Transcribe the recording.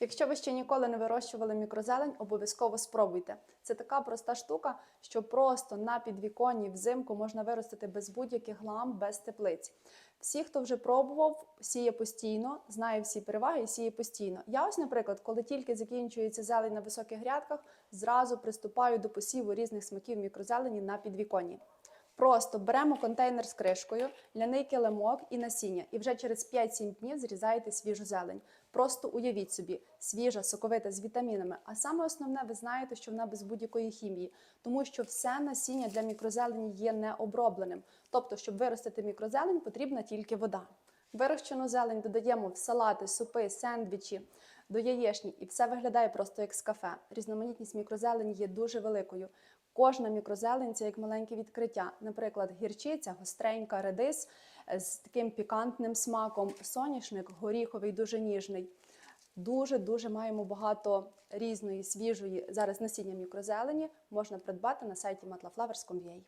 Якщо ви ще ніколи не вирощували мікрозелень, обов'язково спробуйте. Це така проста штука, що просто на підвіконні взимку можна виростити без будь-яких ламп, без теплиць. Всі, хто вже пробував, сіє постійно, знає всі переваги і сіє постійно. Я ось, наприклад, коли тільки закінчується зелень на високих грядках, зразу приступаю до посіву різних смаків мікрозелені на підвіконні. Просто беремо контейнер з кришкою, ляний килимок і насіння, і вже через 5-7 днів зрізаєте свіжу зелень. Просто уявіть собі, свіжа, соковита з вітамінами. А саме основне, ви знаєте, що вона без будь-якої хімії, тому що все насіння для мікрозелені є необробленим. Тобто, щоб виростити мікрозелень, потрібна тільки вода. Вирощену зелень додаємо в салати, супи, сендвічі, до яєчні, і все виглядає просто як з кафе. Різноманітність мікрозелені є дуже великою. Кожна мікрозелень це як маленьке відкриття. Наприклад, гірчиця, гостренька, редис е, з таким пікантним смаком, соняшник, горіховий, дуже ніжний. Дуже дуже маємо багато різної свіжої зараз насіння мікрозелені можна придбати на сайті matlaflowers.com.ua.